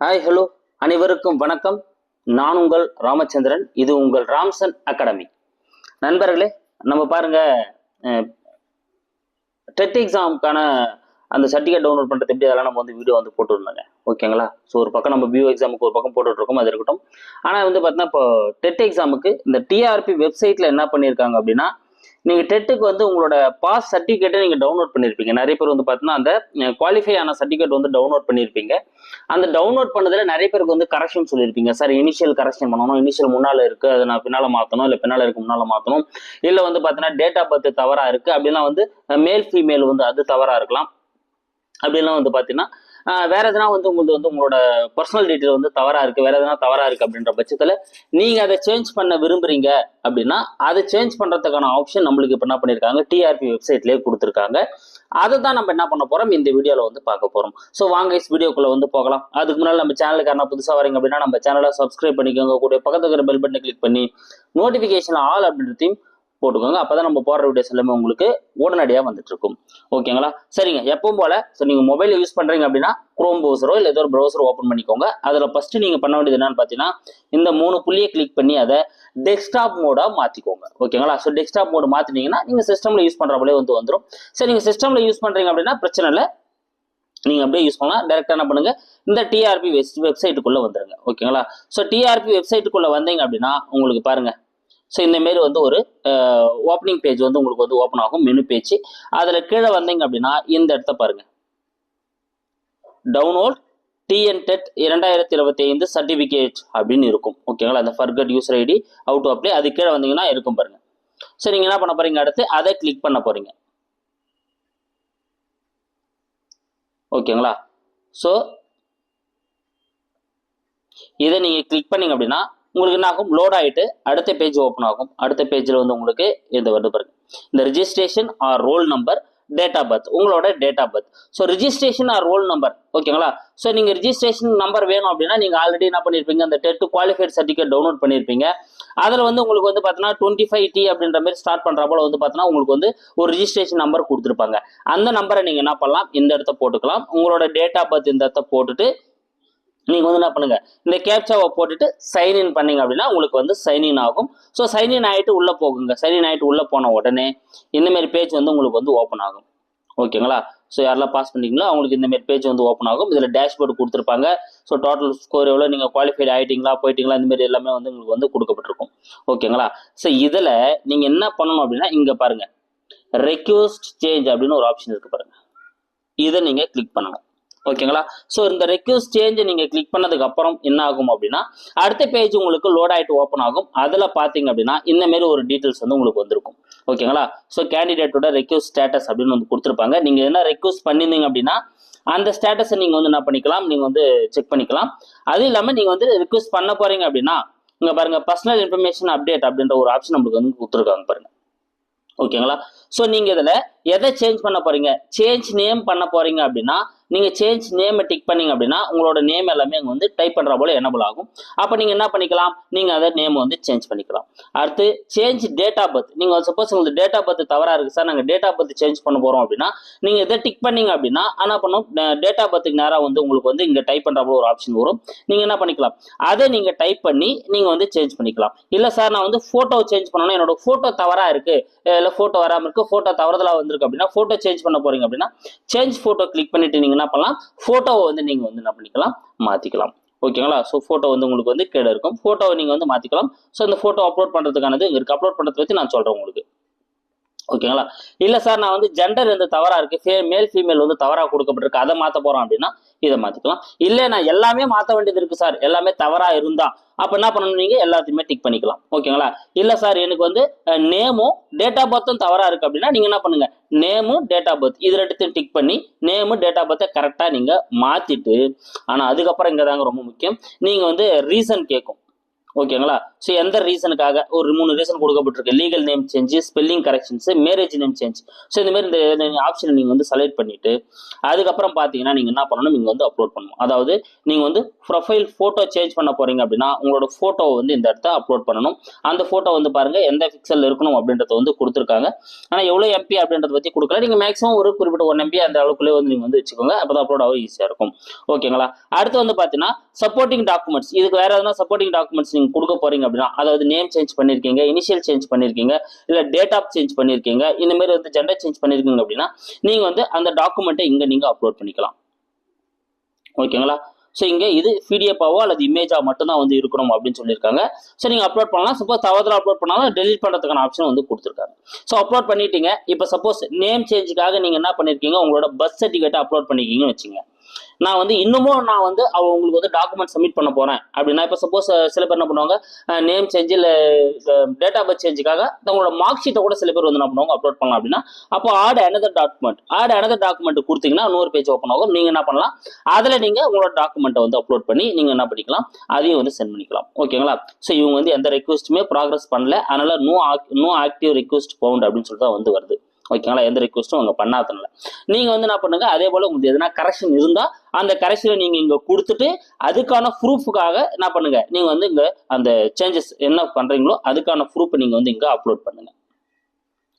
Hi hello அனைவருக்கும் வணக்கம். நான் உங்கள் ராமச்சந்திரன். இது உங்கள் ராம்சன் அகாடமி. நண்பர்களே நம்ம பாருங்க டெட் எக்ஸாமுக்கான அந்த சர்டிஃபிகேட் டவுன்லோட் பண்ணுறது எப்படி அதெல்லாம் நம்ம வந்து வீடியோ வந்து போட்டுருந்தாங்க. ஓகேங்களா ஸோ ஒரு பக்கம் நம்ம பியூ எக்ஸாமுக்கு ஒரு பக்கம் போட்டுட்ருக்கோம். அது இருக்கட்டும். ஆனால் வந்து பார்த்தீங்கன்னா இப்போ டெட் எக்ஸாமுக்கு இந்த டிஆர்பி வெப்சைட்டில் என்ன பண்ணியிருக்காங்க அப்படின்னா நீங்கள் டெட்டுக்கு வந்து உங்களோட பாஸ் சர்டிஃபிகேட்டை நீங்கள் டவுன்லோட் பண்ணியிருப்பீங்க நிறைய பேர் வந்து பார்த்தீங்கன்னா அந்த குவாலிஃபை ஆன சர்டிஃபிகேட் வந்து டவுன்லோட் பண்ணியிருப்பீங்க அந்த டவுன்லோட் பண்ணதில் நிறைய பேருக்கு வந்து கரெக்ஷன் சொல்லியிருப்பீங்க சார் இனிஷியல் கரெக்ஷன் பண்ணணும் இனிஷியல் முன்னால் இருக்குது அதை நான் பின்னால் மாற்றணும் இல்லை பின்னால் இருக்கு முன்னால் மாற்றணும் இல்லை வந்து பார்த்தீங்கன்னா டேட் ஆஃப் பர்த் தவறாக இருக்குது அப்படிலாம் வந்து மேல் ஃபீமேல் வந்து அது தவறாக இருக்கலாம். அப்படிலாம் வந்து பார்த்தீங்கன்னா வேற எதனா வந்து உங்களுக்கு வந்து உங்களோட பர்சனல் டீட்டெயில் வந்து தவறா இருக்கு வேற எதனா தவறா இருக்கு அப்படின்ற பட்சத்துல நீங்க அதை சேஞ்ச் பண்ண விரும்புறீங்க அப்படின்னா அதை சேஞ்ச் பண்றதுக்கான ஆப்ஷன் நம்மளுக்கு இப்போ என்ன பண்ணியிருக்காங்க டிஆர்பி வெப்சைட்லேயே கொடுத்துருக்காங்க. அதை தான் நம்ம என்ன பண்ண போறோம்? இந்த வீடியோல வந்து பார்க்க போறோம். ஸோ வாங்க இஸ் வீடியோக்குள்ள வந்து போகலாம். அதுக்கு முன்னாடி நம்ம சேனலுக்கு யாரா புதுசாக வரீங்க அப்படின்னா நம்ம சேனலை சப்ஸ்கிரைப் பண்ணிக்கோங்க. கூட பக்கத்துக்கு இருக்கிற பெல் பட்டனை கிளிக் பண்ணி நோட்டிஃபிகேஷன் ஆல் அப்படின்றதையும் போட்டுக்கோங்க. அப்போ தான் நம்ம போடுற வீடியோஸ் எல்லாமே உங்களுக்கு உடனடியாக வந்துட்டு இருக்கும். ஓகேங்களா சரிங்க. எப்பவும் போல ஸோ நீங்கள் மொபைல் யூஸ் பண்ணுறீங்க அப்படின்னா குரோம் ப்ரௌசரோ இல்லை ஏதோ ஒரு ப்ரௌசர் ஓப்பன் பண்ணிக்கோங்க. அதில் ஃபஸ்ட்டு நீங்கள் பண்ண வேண்டியது என்னன்னு பார்த்தீங்கன்னா இந்த மூணு புள்ளியை கிளிக் பண்ணி அதை டெஸ்க்டாப் மோடாக மாற்றிக்கோங்க ஓகேங்களா ஸோ டெஸ்க்டாப் மோடு மாற்றினீங்கன்னா நீங்கள் சிஸ்டமில் யூஸ் பண்ணுற போலே வந்து வந்துடும் சரி நீங்கள் சிஸ்டமில் யூஸ் பண்ணுறீங்க அப்படின்னா பிரச்சனை இல்லை. நீங்க அப்படியே யூஸ் பண்ணலாம். டேரக்டா என்ன பண்ணுங்க இந்த டிஆர்பி வெப்சைட்டுக்குள்ள வந்துருங்க. ஓகேங்களா ஸோ டிஆர்பி வெப்சைட்டுக்குள்ள வந்தீங்க அப்படின்னா உங்களுக்கு பாருங்க ஸோ இந்த மாரி வந்து ஒரு ஓப்பனிங் பேஜ் வந்து உங்களுக்கு வந்து ஓப்பன் ஆகும் மெனு பேஜ் அதில் கீழே வந்தீங்க அப்படின்னா இந்த இடத்த பாருங்க. டவுன்லோட் டிஎன் டெட் இரண்டாயிரத்தி இருபத்தி ஐந்து சர்டிஃபிகேட் அப்படின்னு இருக்கும். ஓகேங்களா அந்த forgot user ID out to apply அது கீழே வந்தீங்கன்னா இருக்கும் பாருங்க. ஸோ நீங்கள் என்ன பண்ண போறீங்க அடுத்து? அதை கிளிக் பண்ண போறீங்க. ஓகேங்களா ஸோ இதை நீங்கள் கிளிக் பண்ணீங்க அப்படின்னா உங்களுக்கு என்ன ஆகும்? லோட் ஆகிட்டு அடுத்த பேஜ் ஓப்பன் ஆகும். அடுத்த பேஜில் வந்து உங்களுக்கு இந்த வந்து பாருங்க. இந்த registration or roll number date of birth உங்களோட date of birth so registration or roll number ஓகேங்களா ஸோ நீங்கள் ரிஜிஸ்ட்ரேஷன் நம்பர் வேணும் அப்படின்னா நீங்கள் ஆல்ரெடி என்ன பண்ணியிருப்பீங்க அந்த டெட் குவாலிஃபைட் சர்டிஃபிகேட் டவுன்லோட் பண்ணியிருப்பீங்க அதில் வந்து உங்களுக்கு வந்து பார்த்தீங்கன்னா டுவெண்ட்டி ஃபைவ் டி அப்படின்ற மாதிரி ஸ்டார்ட் பண்ணுற போல வந்து பார்த்தீங்கன்னா உங்களுக்கு வந்து ஒரு ரிஜிஸ்ட்ரேஷன் நம்பர் கொடுத்துருப்பாங்க. அந்த நம்பரை நீங்கள் என்ன பண்ணலாம்? இந்த இடத்த போட்டுக்கலாம். உங்களோட டேட் ஆஃப் பர்த் இந்த இடத்த போட்டுட்டு நீங்கள் வந்து என்ன பண்ணுங்கள் இந்த கேப்சாவை போட்டுட்டு சைன் இன் பண்ணீங்க அப்படின்னா உங்களுக்கு வந்து சைன் இன் ஆகும். ஸோ சைன் இன் ஆகிட்டு உள்ளே போகுங்க. சைன் இன் ஆகிட்டு உள்ளே போன உடனே இந்தமாரி பேஜ் வந்து உங்களுக்கு வந்து ஓப்பன் ஆகும். ஓகேங்களா ஸோ யாரெல்லாம் பாஸ் பண்ணிங்களோ அவங்களுக்கு இந்தமாரி பேஜ் வந்து ஓப்பன் ஆகும். இதில் டேஷ்போர்டு கொடுத்துருப்பாங்க. ஸோ டோட்டல் ஸ்கோர் எவ்வளோ நீங்கள் குவாலிஃபைட் ஆகிட்டீங்களா போயிட்டீங்களா? இந்த மாதிரி எல்லாமே வந்து உங்களுக்கு வந்து கொடுக்கப்பட்டிருக்கும். ஓகேங்களா ஸோ இதில் நீங்கள் என்ன பண்ணணும் அப்படின்னா இங்கே பாருங்கள் ரெக்யூஸ்ட் சேஞ்ச் அப்படின்னு ஒரு ஆப்ஷன் இருக்குது பாருங்கள் இதை நீங்கள் கிளிக் பண்ணணும் ஓகேங்களா ஸோ இந்த ரெக்யூஸ் சேஞ்சை நீங்கள் கிளிக் பண்ணதுக்கு அப்புறம் என்ன ஆகும் அப்படின்னா அடுத்த பேஜ் உங்களுக்கு லோட் ஆகிட்டு ஓப்பன் ஆகும். அதில் பார்த்தீங்க அப்படின்னா இந்த மாதிரி ஒரு டீட்டெயில்ஸ் வந்து உங்களுக்கு வந்திருக்கும். ஓகேங்களா ஸோ கேண்டிடேட்டோட ரெக்யூஸ் ஸ்டேட்டஸ் அப்படின்னு வந்து கொடுத்துருப்பாங்க. நீங்கள் என்ன ரெக்யூஸ் பண்ணியிருந்தீங்க அப்படின்னா அந்த ஸ்டேட்டஸை நீங்கள் வந்து என்ன பண்ணிக்கலாம்? நீங்கள் வந்து செக் பண்ணிக்கலாம். அதுவும் இல்லாமல் நீங்கள் வந்து ரெக்யூஸ் பண்ண போகிறீங்க அப்படின்னா இங்கே பாருங்க பர்சனல் இன்ஃபர்மேஷன் அப்டேட் அப்படின்ற ஒரு ஆப்ஷன் நம்மளுக்கு வந்து கொடுத்துருக்காங்க பாருங்கள் ஓகேங்களா ஸோ நீங்கள் இதில் எதை சேஞ்ச் பண்ண போகிறீங்க சேஞ்ச் நேம் பண்ண போகிறீங்க அப்படின்னா நீங்கள் சேஞ்ச் நேமை டிக் பண்ணீங்க அப்படின்னா உங்களோட நேம் எல்லாமே அங்கே வந்து டைப் பண்ணுற போல எனபிள் ஆகும். அப்போ நீங்கள் என்ன பண்ணிக்கலாம்? நீங்கள் அதை நேம் வந்து சேஞ்ச் பண்ணிக்கலாம். அடுத்து சேஞ்ச் டேட் ஆஃப் பர்த் நீங்கள் சப்போஸ் உங்களுக்கு டேட் ஆஃப் பர்த் தவறாக இருக்குது சார் நாங்கள் டேட் ஆஃப் பர்த் சேஞ்ச் பண்ண போகிறோம் அப்படின்னா நீங்கள் இதை டிக் பண்ணீங்க அப்படின்னா என்ன பண்ணும் டேட் ஆஃப் பர்த்துக்கு நேராக வந்து உங்களுக்கு வந்து இங்கே டைப் பண்ணுற போல ஒரு ஆப்ஷன் வரும். நீங்கள் என்ன பண்ணிக்கலாம்? அதை நீங்கள் டைப் பண்ணி நீங்கள் வந்து சேஞ்ச் பண்ணிக்கலாம். இல்லை சார் நான் வந்து ஃபோட்டோ சேஞ்ச் பண்ணணும் என்னோட ஃபோட்டோ தவறாக இருக்குது இல்லை ஃபோட்டோ வராமல் இருக்குது ஃபோட்டோ தவறுதலாக வந்திருக்கு அப்படின்னா ஃபோட்டோ சேஞ்ச் பண்ண போகிறீங்க அப்படின்னா சேஞ்ச் ஃபோட்டோ கிளிக் பண்ணிட்டு நீங்கள் என்ன பண்ணலாம்? ஃபோட்டோவை வந்து நீங்கள் வந்து என்ன பண்ணிக்கலாம்? மாற்றிக்கலாம் ஓகேங்களா? ஸோ ஃபோட்டோ வந்து உங்களுக்கு வந்து கீழே இருக்கும். ஃபோட்டோவை நீங்கள் வந்து மாற்றிக்கலாம் ஸோ இந்த ஃபோட்டோ அப்லோட் பண்ணுறதுக்கானது இங்கே இருக்குது அப்லோட் பண்ணுறதை பற்றி நான் சொல்கிறேன் உங்களுக்கு. ஓகேங்களா? இல்லை சார் நான் வந்து ஜெண்டர் வந்து தவறாக இருக்குது ஃபே மேல் ஃபீமேல் வந்து தவறாக கொடுக்கப்பட்டிருக்கு. அதை மாற்ற போகிறோம் அப்படின்னா இதை மாற்றிக்கலாம் இல்லை நான் எல்லாமே மாற்ற வேண்டியது இருக்குது சார். எல்லாமே தவறாக இருந்தா. அப்போ என்ன பண்ணணும் நீங்கள் எல்லாத்தையுமே டிக் பண்ணிக்கலாம். ஓகேங்களா இல்லை சார் எனக்கு வந்து நேமும் டேட் ஆஃப் பர்த்தும் தவறாக இருக்குது அப்படின்னா நீங்கள் என்ன பண்ணுங்க? நேமும் டேட் ஆஃப் பர்த் இது ரெண்டுத்தையும் டிக் பண்ணி நேமு டேட் ஆஃப் பர்த்தை கரெக்டாக நீங்கள் மாற்றிட்டு ஆனால் அதுக்கப்புறம் இங்கே தாங்க ரொம்ப முக்கியம். நீங்கள் வந்து ரீசன் கேட்கும் ஓகேங்களா ஸோ எந்த ரீசனுக்காக ஒரு மூணு ரீசன் கொடுக்கப்பட்டிருக்கு. Legal name change spelling corrections marriage name change so இந்த மாதிரி இந்த ஆப்ஷனை நீங்கள் வந்து செலக்ட் பண்ணிட்டு அதுக்கப்புறம் பார்த்தீங்கன்னா நீங்கள் என்ன பண்ணணும்? நீங்கள் வந்து அப்லோட் பண்ணணும். அதாவது நீங்கள் வந்து ப்ரொஃபைல் ஃபோட்டோ சேஞ்ச் பண்ண போறீங்க அப்படின்னா உங்களோட ஃபோட்டோவை வந்து இந்த இடத்த அப்லோட் பண்ணணும். அந்த ஃபோட்டோ வந்து பாருங்க எந்த பிக்சல் இருக்கணும் அப்படின்றத வந்து கொடுத்துருக்காங்க. ஆனால் எவ்வளோ எம்பி அப்படின்றத பற்றி கொடுக்கல. நீங்கள் மேக்ஸிமம் ஒரு குறிப்பிட்ட ஒன் எம்பி அந்த அளவுக்குள்ளே வந்து நீங்கள் வந்து வச்சுக்கோங்க. அப்போ தான் அப்லோட் ஆக ஈஸியாக இருக்கும். ஓகேங்களா அடுத்து வந்து பார்த்தீங்கன்னா சப்போர்ட்டிங் டாக்குமெண்ட்ஸ் இதுக்கு வேறு எதுனா சப்போர்ட்டிங் டாக்குமெண்ட்ஸ் நீங்கள் கொடுக்க போறீங்க அப்படின்னா அதாவது நேம் சேஞ்ச் பண்ணியிருக்கீங்க இனிஷியல் சேஞ்ச் பண்ணியிருக்கீங்க இல்லை டேட் ஆஃப் சேஞ்ச் பண்ணியிருக்கீங்க இந்த மாதிரி வந்து ஜெண்டர் சேஞ்ச் பண்ணியிருக்கீங்க அப்படின்னா நீங்கள் வந்து அந்த டாக்குமெண்ட்டை இங்கே நீங்கள் அப்லோட் பண்ணிக்கலாம். ஓகேங்களா ஸோ இங்கே இது பிடிஎஃபாவோ அல்லது இமேஜாக மட்டும்தான் வந்து இருக்கணும் அப்படின்னு சொல்லியிருக்காங்க. ஸோ நீங்கள் அப்லோட் பண்ணலாம். சப்போஸ் தவறுதலாக அப்லோட் பண்ணாலும் டெலிட் பண்ணுறதுக்கான ஆப்ஷன் வந்து கொடுத்துருக்காங்க. ஸோ அப்லோட் பண்ணிட்டீங்க. இப்போ சப்போஸ் நேம் சேஞ்சுக்காக நீங்கள் என்ன பண்ணியிருக்கீங்க உங்களோட பர்த் சர்டிஃபிகேட்டை அப்லோட் பண்ணிக்கிங்கன்னு வச்சுங்க. நான் வந்து இன்னமும் நான் வந்து அவங்க உங்களுக்கு வந்து டாக்குமெண்ட் சப்மிட் பண்ண போறேன். அப்படின்னா இப்போ சப்போஸ் சில பேர் என்ன பண்ணுவாங்க நேம் சேஞ்ச் இல்லை டேட் ஆஃப் பர்த் சேஞ்சுக்காக உங்களோட மார்க் ஷீட்டை கூட சில பேர் வந்து என்ன பண்ணுவாங்க அப்லோட் பண்ணலாம் அப்படின்னா அப்போ add another document add another document கொடுத்தீங்கன்னா நூறு பேஜ் ஓப்பன் ஆகும். நீங்கள் என்ன பண்ணலாம் அதில் நீங்கள் உங்களோட டாக்குமெண்ட்டை வந்து அப்லோட் பண்ணி நீங்கள் என்ன பண்ணிக்கலாம் அதையும் வந்து சென்ட் பண்ணிக்கலாம். ஓகேங்களா ஸோ இவங்க வந்து எந்த ரெக்வஸ்ட்டுமே ப்ராக்ரஸ் பண்ணல. அதனால no no active request found அப்படின்னு சொல்லிட்டு தான் வந்து வருது. ஓகேங்களா எந்த ரிக்வஸ்ட்டும் அவங்க பண்ணாதனால நீங்கள் வந்து என்ன பண்ணுங்க அதே போல் உங்களுக்கு எதனா கரெக்ஷன் இருந்தால் அந்த கரெக்ஷனை நீங்கள் இங்கே கொடுத்துட்டு அதுக்கான ப்ரூஃபுக்காக என்ன பண்ணுங்கள் நீங்கள் வந்து இங்கே அந்த சேஞ்சஸ் என்ன பண்ணுறீங்களோ அதுக்கான ப்ரூஃப் நீங்கள் வந்து இங்கே அப்லோட் பண்ணுங்கள்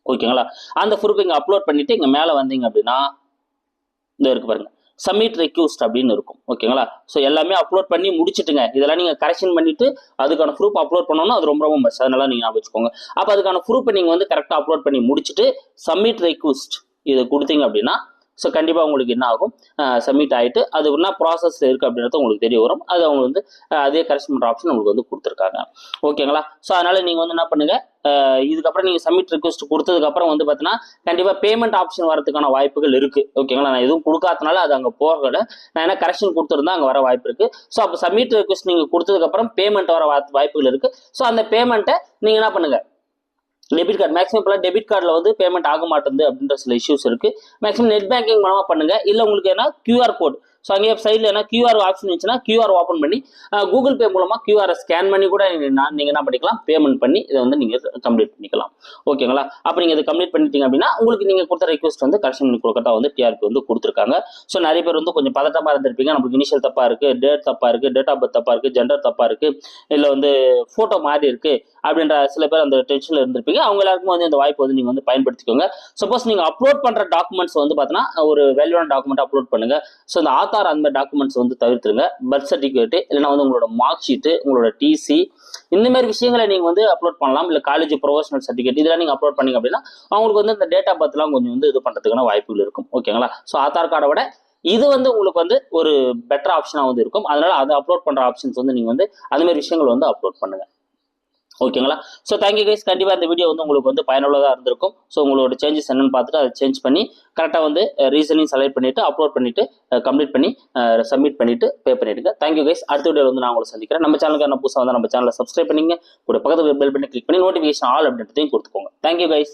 ஓகேங்களா அந்த ப்ரூஃப் இங்கே அப்லோட் பண்ணிவிட்டு இங்கே மேலே வந்தீங்க அப்படின்னா இந்த இருக்கு பாருங்கள் சப்மிட் ரெக்யூஸ்ட் அப்படின்னு இருக்கும். ஓகேங்களா ஸோ எல்லாமே அப்லோட் பண்ணி முடிச்சுட்டுங்க. இதெல்லாம் நீங்கள் கரெக்ஷன் பண்ணிட்டு அதுக்கான ப்ரூஃப் அப்லோட் பண்ணணும் அது ரொம்ப ரொம்ப மஸ்ட் அதனால நீங்கள் ஞாபகம் வச்சுக்கோங்க. அப்போ அதுக்கான ப்ரூஃப் நீங்கள் வந்து கரெக்டாக அப்லோட் பண்ணி முடிச்சுட்டு சப்மிட் ரெக்யூஸ்ட் இதை கொடுத்தீங்க அப்படின்னா ஸோ கண்டிப்பாக உங்களுக்கு என்ன ஆகும்? சப்மிட் ஆகிட்டு அது என்ன ப்ராசஸ் இருக்குது அப்படின்றது உங்களுக்கு தெரிய வரும். அது அவங்க வந்து அதே கரெக்ஷன் பண்ணுற ஆப்ஷன் உங்களுக்கு வந்து கொடுத்துருக்காங்க. ஓகேங்களா ஸோ அதனால் நீங்கள் வந்து என்ன பண்ணுங்கள் இதுக்கப்புறம் நீங்கள் சப்மிட் ரிக்வஸ்ட் கொடுத்ததுக்கப்புறம் வந்து பார்த்தீங்கன்னா கண்டிப்பாக பேமெண்ட் ஆப்ஷன் வரதுக்கான வாய்ப்புகள் இருக்குது ஓகேங்களா நான் எதுவும் கொடுக்காதனால அது அங்கே போகலை. நான் என்ன கரெக்ஷன் கொடுத்துருந்தா அங்கே வர வாய்ப்பு இருக்குது ஸோ அப்போ சப்மிட் ரிக்வஸ்ட் நீங்கள் கொடுத்ததுக்கப்புறம் பேமெண்ட் வர வாய்ப்புகள் இருக்குது ஸோ அந்த பேமெண்ட்டை நீங்கள் என்ன பண்ணுங்கள் டெபிட் கார்டு மேக்ஸிமம் இப்போலாம் டெபிட் கார்டில் வந்து பேமெண்ட் ஆக மாட்டேங்குது அப்படின்ற சில இஷ்யூஸ் இருக்குது மேக்ஸிமம் நெட் பேங்கிங் மூலமாக பண்ணுங்கள் இல்லை உங்களுக்கு என்ன கியூஆர் கோட் ஸோ அங்கே சைடில் என்ன கியூஆர் ஆப்ஷன் இருந்துச்சுன்னா கியூஆர் ஓப்பன் பண்ணி கூகுள் பே மூலமாக கியூஆரை ஸ்கேன் பண்ணி கூட நீங்கள் நீங்கள் என்ன பண்ணிக்கலாம் பேமெண்ட் பண்ணி இதை வந்து நீங்கள் கம்ப்ளீட் பண்ணிக்கலாம். ஓகேங்களா அப்போ நீங்கள் இதை கம்ப்ளீட் பண்ணிட்டீங்க அப்படின்னா உங்களுக்கு நீங்கள் கொடுத்த ரெக்வஸ்ட் வந்து கரெக்ஷன் பண்ணி கொடுக்கறதா வந்து டிஆர்பி வந்து கொடுத்துருக்காங்க. ஸோ நிறைய பேர் வந்து கொஞ்சம் பதட்டமாக இருந்திருப்பீங்க. நமக்கு இனிஷியல் தப்பாக இருக்குது டேட் தப்பாக இருக்குது டேட் ஆஃப் பர்த் தப்பாக இருக்குது ஜெண்டர் தப்பாக இருக்குது இல்லை வந்து ஃபோட்டோ மாறி இருக்குது அப்படின்ற சில பேர் அந்த டென்ஷனில் இருந்திருப்பீங்க. அவங்க எல்லாருக்கும் வந்து இந்த வாய்ப்பு வந்து நீங்கள் வந்து பயன்படுத்திக்கோங்க. சப்போஸ் நீங்கள் அப்லோட் பண்ணுற டாக்குமெண்ட்ஸ் வந்து பார்த்தீங்கன்னா ஒரு வேல்யூவான டாக்குமெண்ட் அப்லோட் பண்ணுங்க. ஸோ இந்த ஆதார் அந்த டாக்குமெண்ட்ஸ் வந்து தவிர்த்துருங்க பர்த் சர்டிஃபிகேட் இல்லைனா வந்து உங்களோட மார்க் ஷீட்டு உங்களோட டிசி இந்த மாதிரி விஷயங்களை நீங்கள் வந்து அப்லோட் பண்ணலாம். இல்லை காலேஜ் ப்ரொஃபஷனல் சர்டிஃபிகேட் இதெல்லாம் நீங்கள் அப்லோட் பண்ணீங்க அப்படின்னா அவங்களுக்கு வந்து இந்த டேட்டா பர்த்லாம் கொஞ்சம் வந்து இது பண்ணுறதுக்கான வாய்ப்புகள் இருக்கும். ஓகேங்களா ஸோ ஆதார் கார்டை விட இது வந்து உங்களுக்கு வந்து ஒரு பெட்டர் ஆப்ஷனாக வந்து இருக்கும். அதனால அதை அப்லோட் பண்ணுற ஆப்ஷன்ஸ் வந்து நீங்கள் வந்து அந்த மாதிரி விஷயங்கள் வந்து அப்லோட் பண்ணுங்கள் ஓகேங்களா ஸோ தேங்க்யூ கைஸ் கண்டிப்பாக இந்த வீடியோ வந்து உங்களுக்கு வந்து பயனுள்ளதாக இருந்திருக்கும். ஸோ உங்களோட சேஞ்சஸ் என்னன்னு பார்த்துட்டு அதை சேஞ்ச் பண்ணி கரெக்டாக வந்து ரீசனையும் செலக்ட் பண்ணிவிட்டு அப்லோட் பண்ணிவிட்டு கம்ப்ளீட் பண்ணி சப்மிட் பண்ணிவிட்டு பே பண்ணிவிடுங்க தேங்க்யூ கைஸ் அடுத்த வீடியோ வந்து நான் உங்களை சந்திக்கிறேன். நம்ம சேனலுக்கு என்ன புதுசாக வந்து நம்ம சேனலை சப்ஸ்கிரைப் பண்ணிங்க கூட பக்கத்தில் பெல் பண்ணி கிளிக் பண்ணி நோட்டிஃபிகேஷன் ஆல் அப்படின்றதையும் கொடுத்துக்கோங்க. Thank you guys